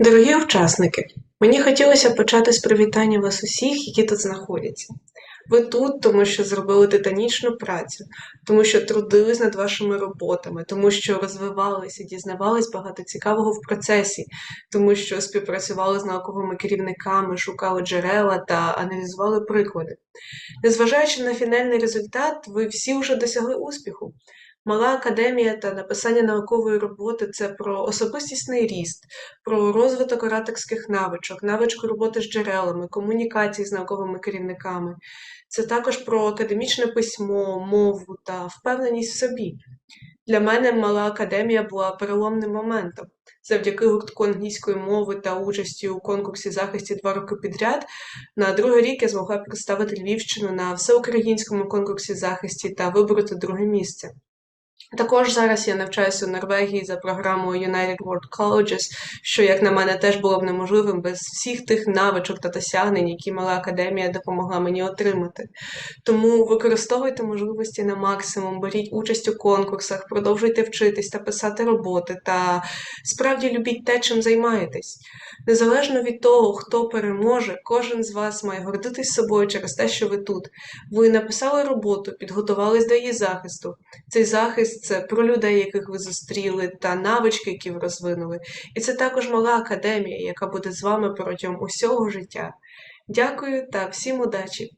Дорогі учасники, мені хотілося почати з привітання вас усіх, які тут знаходяться. Ви тут, тому що зробили титанічну працю, тому що трудились над вашими роботами, тому що розвивалися, дізнавались багато цікавого в процесі, тому що співпрацювали з науковими керівниками, шукали джерела та аналізували приклади. Незважаючи на фінальний результат, ви всі вже досягли успіху. Мала академія та написання наукової роботи це про особистісний ріст, про розвиток ораторських навичок, навичку роботи з джерелами, комунікації з науковими керівниками. Це також про академічне письмо, мову та впевненість в собі. Для мене мала академія була переломним моментом. Завдяки гуртку англійської мови та участі у конкурсі захисті два роки підряд, на другий рік я змогла представити Львівщину на всеукраїнському конкурсі захисті та вибороти друге місце. Також зараз я навчаюся у Норвегії за програмою United World Colleges, що, як на мене, теж було б неможливим без всіх тих навичок та досягнень, які мала академія допомогла мені отримати. Тому використовуйте можливості на максимум, беріть участь у конкурсах, продовжуйте вчитись та писати роботи, та справді любіть те, чим займаєтесь. Незалежно від того, хто переможе, кожен з вас має гордитись собою через те, що ви тут. Ви написали роботу, підготувались до її захисту. Цей захист це про людей, яких ви зустріли, та навички, які ви розвинули. І це також мала академія, яка буде з вами протягом усього життя. Дякую та всім удачі!